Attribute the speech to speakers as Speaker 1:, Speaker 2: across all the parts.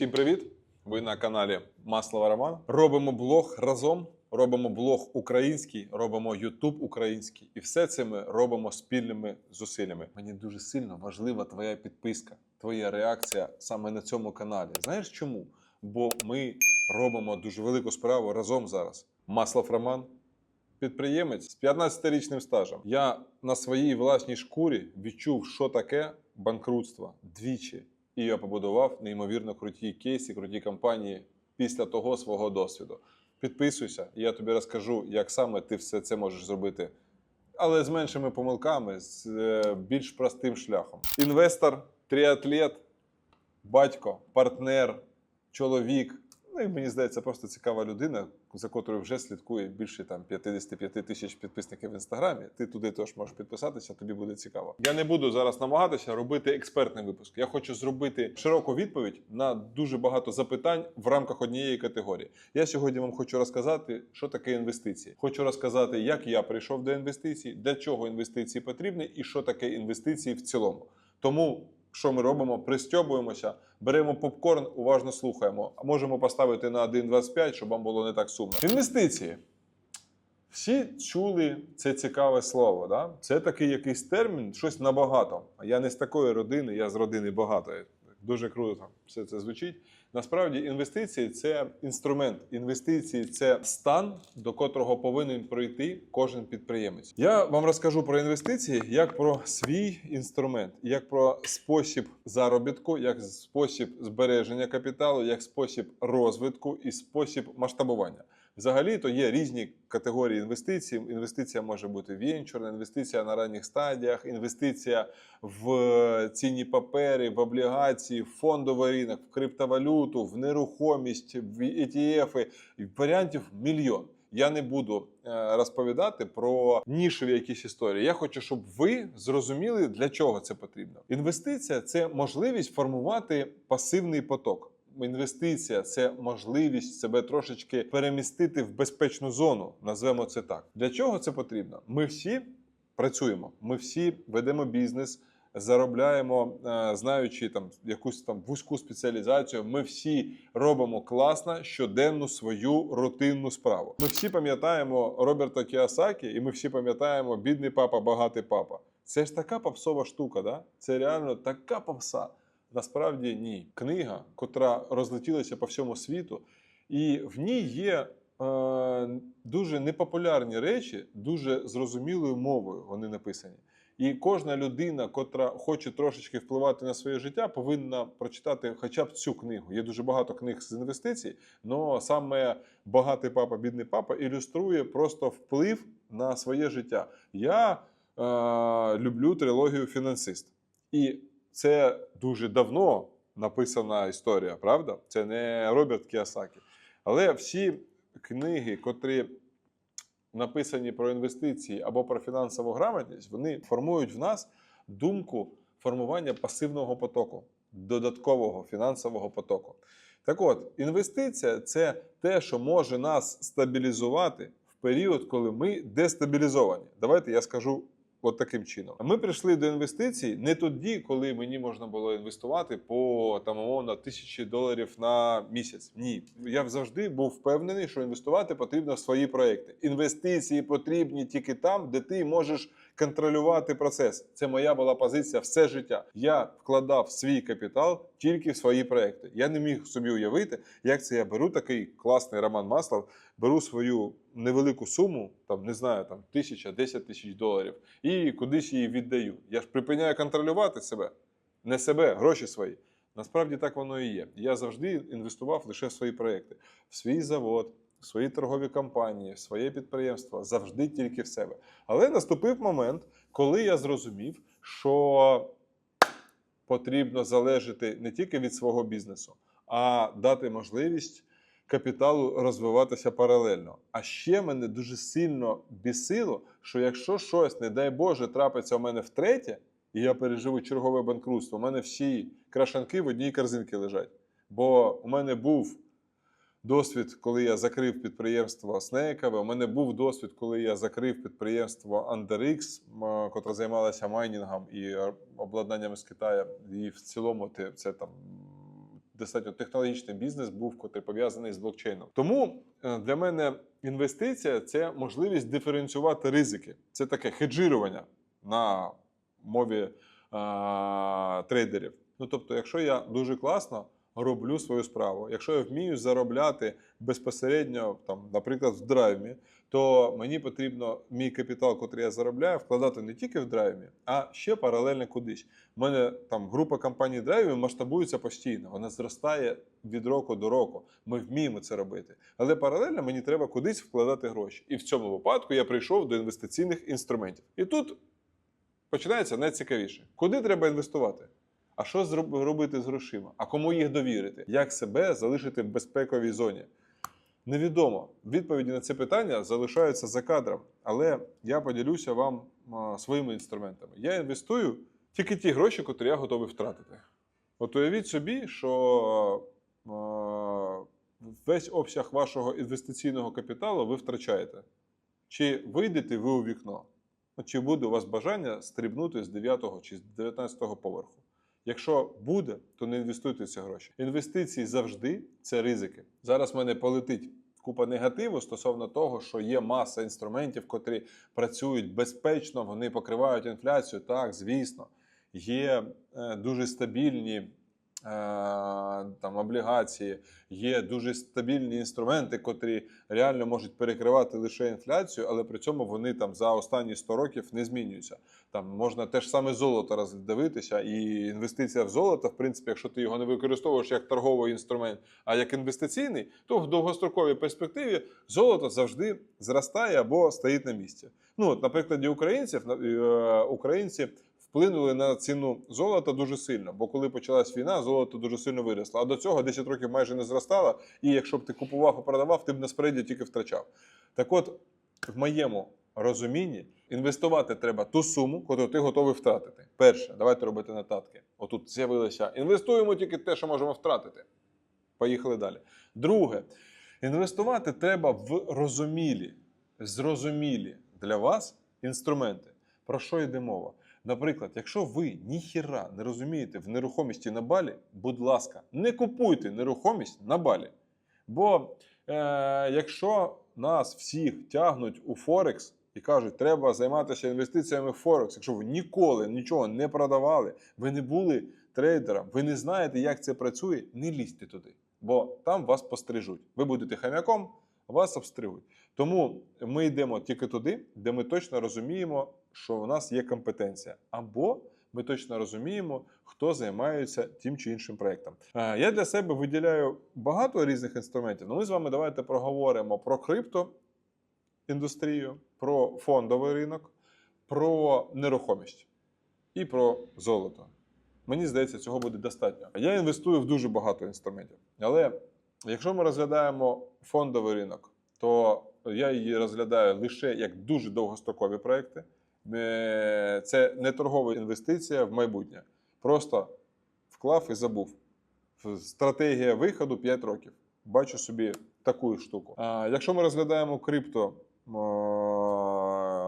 Speaker 1: Всім привіт! Ви на каналі Маслова Роман. Робимо блог разом, робимо блог український, робимо Ютуб український. І все це ми робимо спільними зусиллями. Мені дуже сильно важлива твоя підписка, твоя реакція саме на цьому каналі. Знаєш чому? Бо ми робимо дуже велику справу разом зараз. Маслов Роман. Підприємець з 15-річним стажем. Я на своїй власній шкурі відчув, що таке банкрутство двічі. І я побудував неймовірно круті кейси, круті компанії після того свого досвіду. Підписуйся, і я тобі розкажу, як саме ти все це можеш зробити, але з меншими помилками, з е, більш простим шляхом. Інвестор, тріатлет, батько, партнер, чоловік. Ну і мені здається, просто цікава людина, за котрою вже слідкує більше там 55 тисяч підписників в інстаграмі. Ти туди теж можеш підписатися, тобі буде цікаво. Я не буду зараз намагатися робити експертний випуск. Я хочу зробити широку відповідь на дуже багато запитань в рамках однієї категорії. Я сьогодні вам хочу розказати, що таке інвестиції. Хочу розказати, як я прийшов до інвестицій, для чого інвестиції потрібні, і що таке інвестиції в цілому. Тому що ми робимо? Пристьобуємося, беремо попкорн, уважно слухаємо. А можемо поставити на 1,25, щоб вам було не так сумно. Інвестиції. Всі чули це цікаве слово. Да? Це такий якийсь термін, щось набагато. А я не з такої родини, я з родини багатої. Дуже круто все це звучить. Насправді, інвестиції це інструмент. Інвестиції це стан, до котрого повинен пройти кожен підприємець. Я вам розкажу про інвестиції як про свій інструмент, як про спосіб заробітку, як спосіб збереження капіталу, як спосіб розвитку і спосіб масштабування. Взагалі то є різні категорії інвестицій. Інвестиція може бути венчурна, інвестиція на ранніх стадіях, інвестиція в цінні папери, в облігації, в фондовий ринок, в криптовалюту, в нерухомість, в ETF. Варіантів мільйон. Я не буду е, розповідати про нішеві якісь історії. Я хочу, щоб ви зрозуміли, для чого це потрібно. Інвестиція це можливість формувати пасивний поток. Інвестиція це можливість себе трошечки перемістити в безпечну зону. Назвемо це так. Для чого це потрібно? Ми всі працюємо, ми всі ведемо бізнес, заробляємо, е, знаючи там якусь там вузьку спеціалізацію. Ми всі робимо класно щоденну свою рутинну справу. Ми всі пам'ятаємо Роберта Кіосакі, і ми всі пам'ятаємо бідний папа, багатий папа. Це ж така попсова штука, да? Це реально така попса. Насправді ні. Книга, котра розлетілася по всьому світу, і в ній є е, дуже непопулярні речі, дуже зрозумілою мовою вони написані. І кожна людина, котра хоче трошечки впливати на своє життя, повинна прочитати хоча б цю книгу. Є дуже багато книг з інвестицій, але саме багатий папа, бідний папа ілюструє просто вплив на своє життя. Я е, люблю трилогію Фінансист. І це дуже давно написана історія, правда? Це не Роберт Кіосакі. Але всі книги, котрі написані про інвестиції або про фінансову грамотність, вони формують в нас думку формування пасивного потоку, додаткового фінансового потоку. Так от, інвестиція це те, що може нас стабілізувати в період, коли ми дестабілізовані. Давайте я скажу От таким чином. Ми прийшли до інвестицій не тоді, коли мені можна було інвестувати по там умовно тисячі доларів на місяць. Ні, я завжди був впевнений, що інвестувати потрібно в свої проекти. Інвестиції потрібні тільки там, де ти можеш контролювати процес. Це моя була позиція все життя. Я вкладав свій капітал тільки в свої проекти. Я не міг собі уявити, як це я беру такий класний Роман Маслов, беру свою невелику суму, там не знаю, там тисяча, десять тисяч доларів, і кудись її віддаю. Я ж припиняю контролювати себе, не себе, гроші свої. Насправді так воно і є. Я завжди інвестував лише в свої проекти, в свій завод, свої торгові компанії, своє підприємство, завжди тільки в себе. Але наступив момент, коли я зрозумів, що потрібно залежати не тільки від свого бізнесу, а дати можливість капіталу розвиватися паралельно. А ще мене дуже сильно бісило, що якщо щось, не дай Боже, трапиться у мене втретє, і я переживу чергове банкрутство, у мене всі крашанки в одній корзинці лежать. Бо у мене був досвід, коли я закрив підприємство Снейкове. У мене був досвід, коли я закрив підприємство UnderX, котре займалося майнінгом і обладнанням з Китаю. І в цілому те- це там достатньо технологічний бізнес був, котрий пов'язаний з блокчейном. Тому е, для мене інвестиція це можливість диференціювати ризики. Це таке хеджирування на мові а, трейдерів. Ну тобто, якщо я дуже класно роблю свою справу, якщо я вмію заробляти безпосередньо, там, наприклад, в драйві, то мені потрібно мій капітал, який я заробляю, вкладати не тільки в драйві, а ще паралельно кудись. У мене там група компаній драйвів масштабується постійно, вона зростає від року до року. Ми вміємо це робити. Але паралельно мені треба кудись вкладати гроші. І в цьому випадку я прийшов до інвестиційних інструментів. І тут починається найцікавіше. Куди треба інвестувати? А що робити з грошима? А кому їх довірити? Як себе залишити в безпековій зоні? Невідомо. Відповіді на це питання залишаються за кадром, але я поділюся вам своїми інструментами. Я інвестую тільки ті гроші, котрі я готовий втратити. От уявіть собі, що весь обсяг вашого інвестиційного капіталу ви втрачаєте. Чи вийдете ви у вікно? Чи буде у вас бажання стрибнути з 9 чи з 19 поверху? Якщо буде, то не інвестуйте ці гроші. Інвестиції завжди це ризики. Зараз в мене полетить купа негативу стосовно того, що є маса інструментів, котрі працюють безпечно, вони покривають інфляцію. Так, звісно, є е, дуже стабільні там облігації, є дуже стабільні інструменти, котрі реально можуть перекривати лише інфляцію, але при цьому вони там за останні 100 років не змінюються. Там можна те ж саме золото роздивитися, і інвестиція в золото, в принципі, якщо ти його не використовуєш як торговий інструмент, а як інвестиційний, то в довгостроковій перспективі золото завжди зростає або стоїть на місці. Ну, от, на прикладі українців, е, українці вплинули на ціну золота дуже сильно, бо коли почалась війна, золото дуже сильно виросло. А до цього 10 років майже не зростало, і якщо б ти купував і продавав, ти б на спреді тільки втрачав. Так от, в моєму розумінні інвестувати треба ту суму, яку ти готовий втратити. Перше, давайте робити нотатки. Отут з'явилося інвестуємо тільки те, що можемо втратити. Поїхали далі. Друге, інвестувати треба в розумілі, зрозумілі для вас інструменти. Про що йде мова? Наприклад, якщо ви ніхіра не розумієте в нерухомості на балі, будь ласка, не купуйте нерухомість на балі. Бо е, якщо нас всіх тягнуть у Форекс і кажуть, треба займатися інвестиціями в Форекс, якщо ви ніколи нічого не продавали, ви не були трейдером, ви не знаєте, як це працює, не лізьте туди, бо там вас пострижуть. Ви будете хам'яком, вас обстригуть. Тому ми йдемо тільки туди, де ми точно розуміємо, що у нас є компетенція, або ми точно розуміємо, хто займається тим чи іншим проєктом. Е, Я для себе виділяю багато різних інструментів. Ну, ми з вами давайте проговоримо про крипто індустрію, про фондовий ринок, про нерухомість і про золото. Мені здається, цього буде достатньо. Я інвестую в дуже багато інструментів. Але якщо ми розглядаємо фондовий ринок, то я її розглядаю лише як дуже довгострокові проекти. Е, Це не торгова інвестиція в майбутнє. Просто вклав і забув. Стратегія виходу 5 років. Бачу собі таку штуку. А якщо ми розглядаємо крипто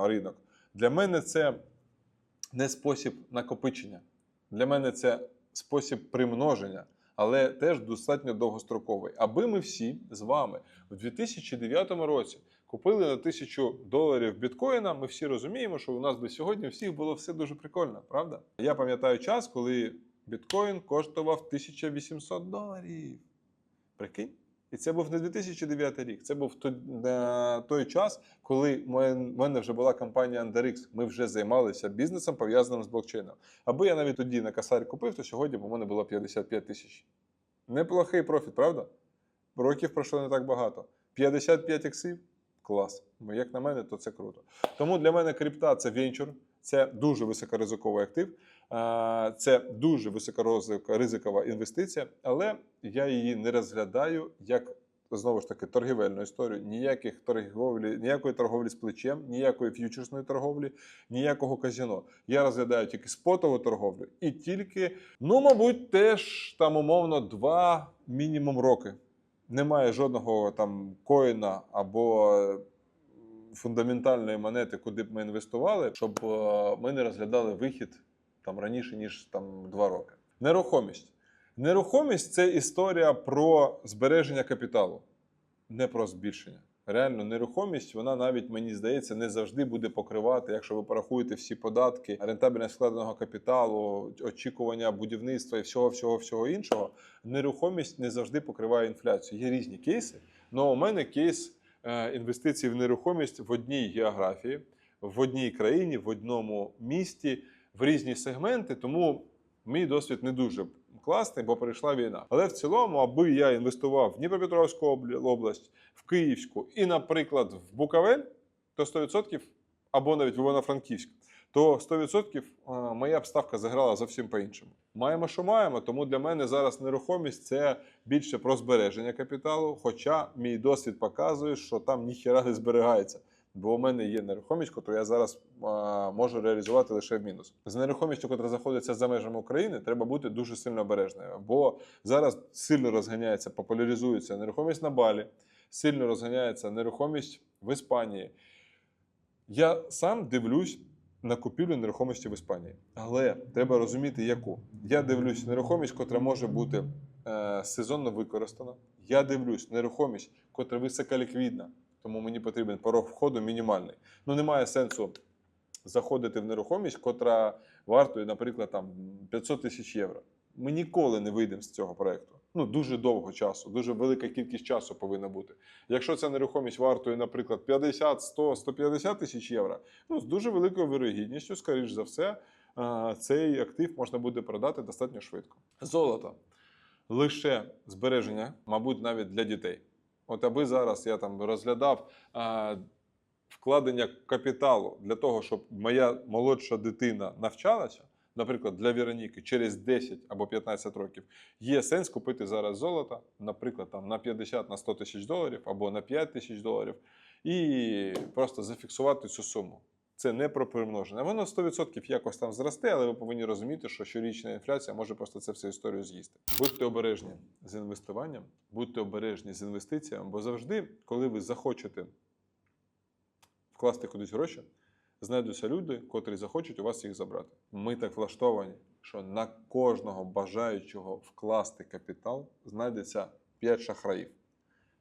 Speaker 1: ринок, для мене це не спосіб накопичення. Для мене це спосіб примноження, але теж достатньо довгостроковий. Аби ми всі з вами в 2009 році купили на тисячу доларів біткоїна, ми всі розуміємо, що у нас би сьогодні всіх було все дуже прикольно, правда? Я пам'ятаю час, коли біткоін коштував 1800 доларів. Прикинь? І це був не 2009 рік, це був е, той час, коли в мене вже була компанія UnderX. Ми вже займалися бізнесом, пов'язаним з блокчейном. Аби я навіть тоді на касарі купив, то сьогодні б у мене було 55 тисяч. Неплохий профіт, правда? Років пройшло не так багато. 55 іксів клас. Як на мене, то це круто. Тому для мене крипта це венчур, це дуже високоризиковий актив, це дуже високоризикова інвестиція, але я її не розглядаю як. Знову ж таки, торгівельну історію, ніяких торговлі, ніякої торговлі з плечем, ніякої ф'ючерсної торговлі, ніякого казино. Я розглядаю тільки спотову торговлю і тільки, ну, мабуть, теж там умовно два мінімум роки. Немає жодного там коїна або фундаментальної монети, куди б ми інвестували, щоб е, ми не розглядали вихід там раніше ніж там два роки. Нерухомість. Нерухомість це історія про збереження капіталу, не про збільшення. Реально, нерухомість, вона навіть мені здається, не завжди буде покривати, якщо ви порахуєте всі податки, рентабельність вкладеного капіталу, очікування будівництва і всього, всього, всього іншого. Нерухомість не завжди покриває інфляцію. Є різні кейси. але у мене кейс е, інвестицій в нерухомість в одній географії, в одній країні, в одному місті, в різні сегменти. Тому мій досвід не дуже класний, бо прийшла війна. Але в цілому, аби я інвестував в Дніпропетровську область, в Київську і, наприклад, в Буковель, то 100% або навіть в Івано-Франківськ, то 100% моя б ставка заграла зовсім по-іншому. Маємо, що маємо, тому для мене зараз нерухомість це більше про збереження капіталу. Хоча мій досвід показує, що там ніхіра не зберігається. Бо у мене є нерухомість, яку я зараз а, можу реалізувати лише в мінус. З нерухомістю, яка знаходиться за межами України, треба бути дуже сильно обережною. Бо зараз сильно розганяється, популяризується нерухомість на Балі, сильно розганяється нерухомість в Іспанії. Я сам дивлюсь на купівлю нерухомості в Іспанії, але треба розуміти, яку. Я дивлюсь нерухомість, котра може бути е, сезонно використана. Я дивлюсь нерухомість, котра високоліквідна, тому мені потрібен порог входу мінімальний. Ну немає сенсу заходити в нерухомість, котра вартує, наприклад, там 500 тисяч євро. Ми ніколи не вийдемо з цього проекту. Ну дуже довго часу, дуже велика кількість часу повинна бути. Якщо ця нерухомість вартує, наприклад, 50, 100, 150 тисяч євро, ну з дуже великою вирогідністю, скоріш за все, цей актив можна буде продати достатньо швидко. Золото лише збереження, мабуть, навіть для дітей. От аби зараз я там розглядав е, вкладення капіталу для того, щоб моя молодша дитина навчалася, наприклад, для Вероніки через 10 або 15 років, є сенс купити зараз золото, наприклад, там на 50 на 100 тисяч доларів або на 5 тисяч доларів, і просто зафіксувати цю суму. Це не про примноження. Воно 100% якось там зросте, але ви повинні розуміти, що щорічна інфляція може просто це всю історію з'їсти. Будьте обережні з інвестуванням, будьте обережні з інвестиціями, бо завжди, коли ви захочете вкласти кудись гроші, знайдуться люди, котрі захочуть у вас їх забрати. Ми так влаштовані, що на кожного бажаючого вкласти капітал знайдеться 5 шахраїв.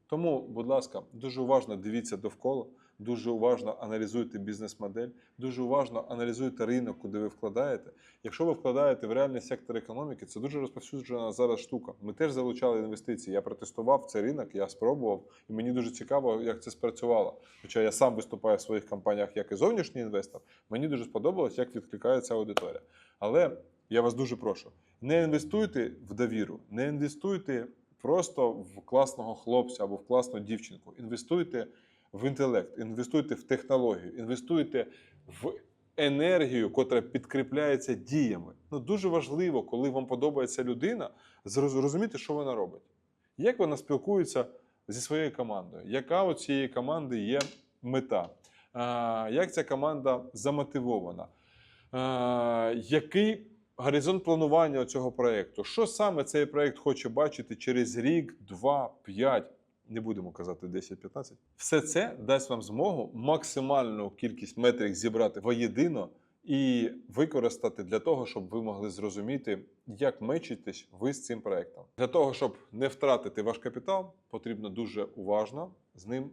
Speaker 1: Тому, будь ласка, дуже уважно дивіться довкола, дуже уважно аналізуйте бізнес-модель, дуже уважно аналізуйте ринок, куди ви вкладаєте. Якщо ви вкладаєте в реальний сектор економіки, це дуже розповсюджена зараз штука. Ми теж залучали інвестиції. Я протестував цей ринок, я спробував, і мені дуже цікаво, як це спрацювало. Хоча я сам виступаю в своїх компаніях як і зовнішній інвестор, мені дуже сподобалось, як відкликається аудиторія. Але я вас дуже прошу: не інвестуйте в довіру, не інвестуйте просто в класного хлопця або в класну дівчинку. Інвестуйте в інтелект, інвестуйте в технологію, інвестуйте в енергію, котра підкріпляється діями. Ну дуже важливо, коли вам подобається людина, зроз- розуміти, що вона робить. Як вона спілкується зі своєю командою? Яка у цієї команди є мета? Як ця команда замотивована? Який горизонт планування цього проєкту? Що саме цей проєкт хоче бачити через рік, два, п'ять? Не будемо казати 10-15. Все це дасть вам змогу максимальну кількість метрик зібрати воєдино і використати для того, щоб ви могли зрозуміти, як мечитесь ви з цим проектом. Для того, щоб не втратити ваш капітал, потрібно дуже уважно з ним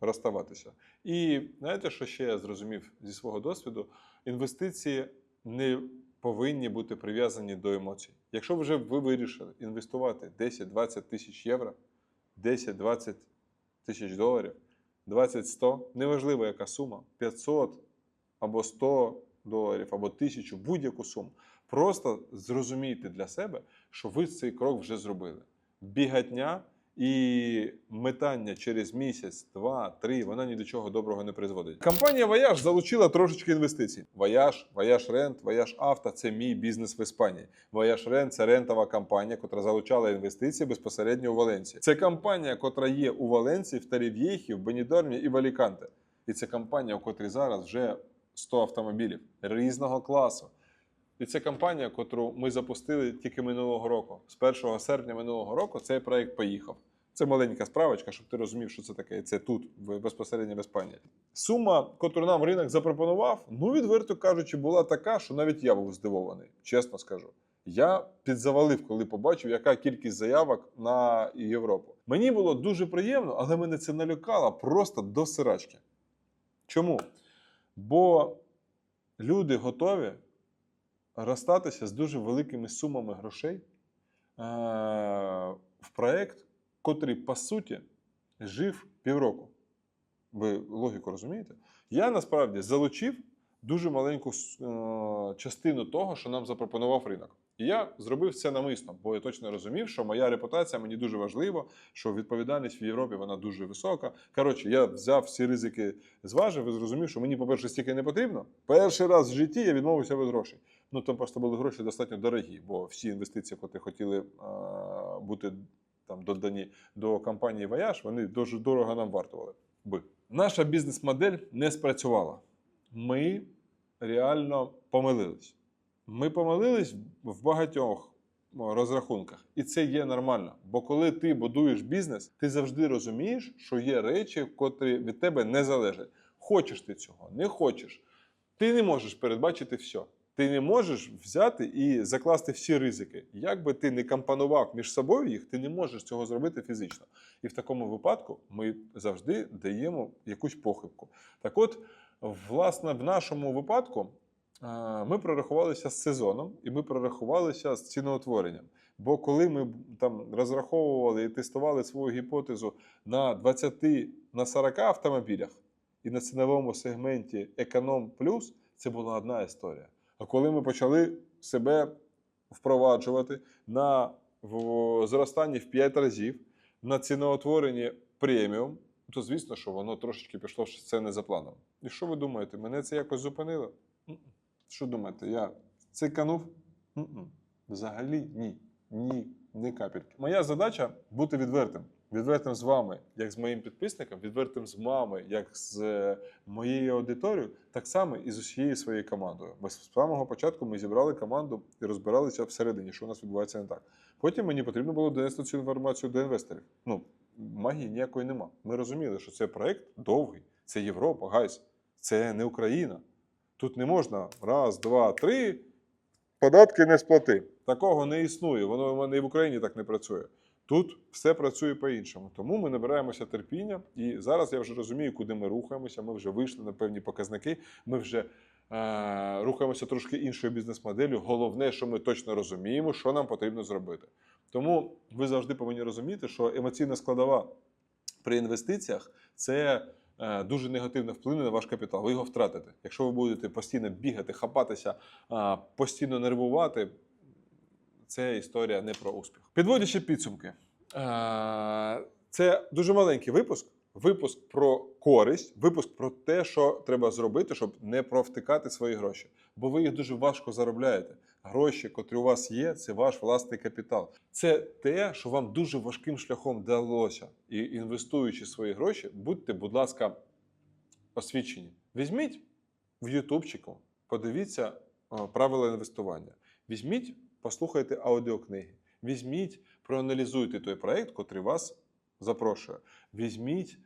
Speaker 1: розставатися. І знаєте, що ще я зрозумів зі свого досвіду? Інвестиції не повинні бути прив'язані до емоцій. Якщо вже ви вирішили інвестувати 10-20 тисяч євро, 10-20 тисяч доларів, 20-100, неважливо яка сума, 500 або 100 доларів, або 1000, будь-яку суму. Просто зрозумійте для себе, що ви цей крок вже зробили. Бігатня і метання через місяць, два, три, вона ні до чого доброго не призводить. Компанія Voyage залучила трошечки інвестицій. Voyage, Voyage Rent, Voyage Auto – це мій бізнес в Іспанії. Voyage Rent – це рентова компанія, яка залучала інвестиції безпосередньо у Валенції. Це компанія, яка є у Валенції, в Тарів'єхі, в Бенідормі і в Аліканте. І це компанія, у котрій зараз вже 100 автомобілів різного класу. І це компанія, яку ми запустили тільки минулого року. З 1 серпня минулого року цей проект поїхав. Це маленька справочка, щоб ти розумів, що це таке. Це тут, безпосередньо в Іспанії. Сума, яку нам ринок запропонував, ну відверто кажучи, була така, що навіть я був здивований, чесно скажу. Я підзавалив, коли побачив, яка кількість заявок на Європу. Мені було дуже приємно, але мене це налякало просто до сирачки. Чому? Бо люди готові розстатися з дуже великими сумами грошей е- в проєкт, котрий, по суті, жив півроку. Ви логіку розумієте? Я насправді залучив дуже маленьку е, частину того, що нам запропонував ринок. І я зробив це намисно, бо я точно розумів, що моя репутація мені дуже важлива, що відповідальність в Європі вона дуже висока. Коротше, я взяв всі ризики, зважив і зрозумів, що мені, по-перше, стільки не потрібно. Перший раз в житті я відмовився від грошей. Ну там просто були гроші достатньо дорогі, бо всі інвестиції, які хотіли е, бути там додані до компанії Voyage, вони дуже дорого нам вартували би. Наша бізнес-модель не спрацювала. Ми реально помилились. Ми помилились в багатьох розрахунках, і це є нормально. Бо коли ти будуєш бізнес, ти завжди розумієш, що є речі, котрі від тебе не залежать. Хочеш ти цього, не хочеш. Ти не можеш передбачити все. Ти не можеш взяти і закласти всі ризики. Як би ти не компонував між собою їх, ти не можеш цього зробити фізично. І в такому випадку ми завжди даємо якусь похибку. Так от, власне, в нашому випадку ми прорахувалися з сезоном і ми прорахувалися з ціноутворенням. Бо коли ми там розраховували і тестували свою гіпотезу на 20 на 40 автомобілях і на ціновому сегменті економ плюс, це була одна історія. А коли ми почали себе впроваджувати на в- зростанні в 5 разів, на ціноутворенні преміум, то звісно, що воно трошечки пішло що це не за планом. І що ви думаєте, мене це якось зупинило? Що думаєте, я циканув? Взагалі ні. Ні, ні капельки. Моя задача бути відвертим. Відвертим з вами, як з моїм підписником, відвертим з вами, як з е, моєю аудиторією, так само і з усією своєю командою. Бо з самого початку ми зібрали команду і розбиралися всередині, що у нас відбувається не так. Потім мені потрібно було донести цю інформацію до інвесторів. Ну, магії ніякої нема. Ми розуміли, що це проект довгий, це Європа, гайс, це не Україна. Тут не можна раз, два, три. Податки не сплати. Такого не існує. Воно в мене і в Україні так не працює. Тут все працює по-іншому. Тому ми набираємося терпіння, і зараз я вже розумію, куди ми рухаємося. Ми вже вийшли на певні показники. Ми вже е- рухаємося трошки іншою бізнес-моделлю. Головне, що ми точно розуміємо, що нам потрібно зробити. Тому ви завжди повинні розуміти, що емоційна складова при інвестиціях це е, дуже негативно вплине на ваш капітал. Ви його втратите. Якщо ви будете постійно бігати, хапатися, постійно нервувати, це історія не про успіх. Підводячи підсумки, е, це дуже маленький випуск. Випуск про користь, випуск про те, що треба зробити, щоб не провтикати свої гроші. Бо ви їх дуже важко заробляєте. Гроші, котрі у вас є, це ваш власний капітал. Це те, що вам дуже важким шляхом вдалося. І інвестуючи свої гроші, будьте, будь ласка, освічені. Візьміть в Ютубчику, подивіться е, правила інвестування. Візьміть, послухайте аудіокниги. Візьміть, проаналізуйте той проект, котрий вас запрошує. Візьміть,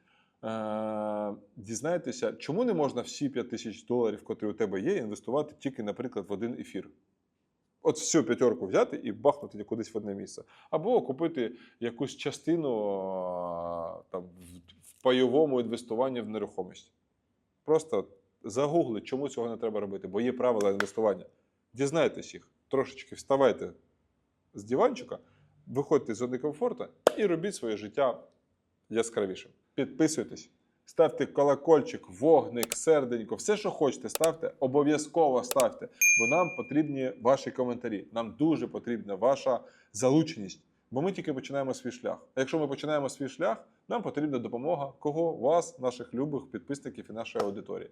Speaker 1: е- дізнайтеся, чому не можна всі 5 тисяч доларів, котрі у тебе є, інвестувати тільки, наприклад, в один ефір. От всю п'ятерку взяти і бахнути кудись в одне місце. Або купити якусь частину там, в- в пайовому інвестуванні в нерухомість. Просто загугли, чому цього не треба робити, бо є правила інвестування. Дізнайтесь їх, трошечки вставайте з диванчика, виходьте з зони комфорту і робіть своє життя яскравішим. Підписуйтесь, ставте колокольчик, вогник, серденько, все, що хочете, ставте, обов'язково ставте, бо нам потрібні ваші коментарі. Нам дуже потрібна ваша залученість. Бо ми тільки починаємо свій шлях. А якщо ми починаємо свій шлях, нам потрібна допомога кого? Вас, наших любих підписників і нашої аудиторії.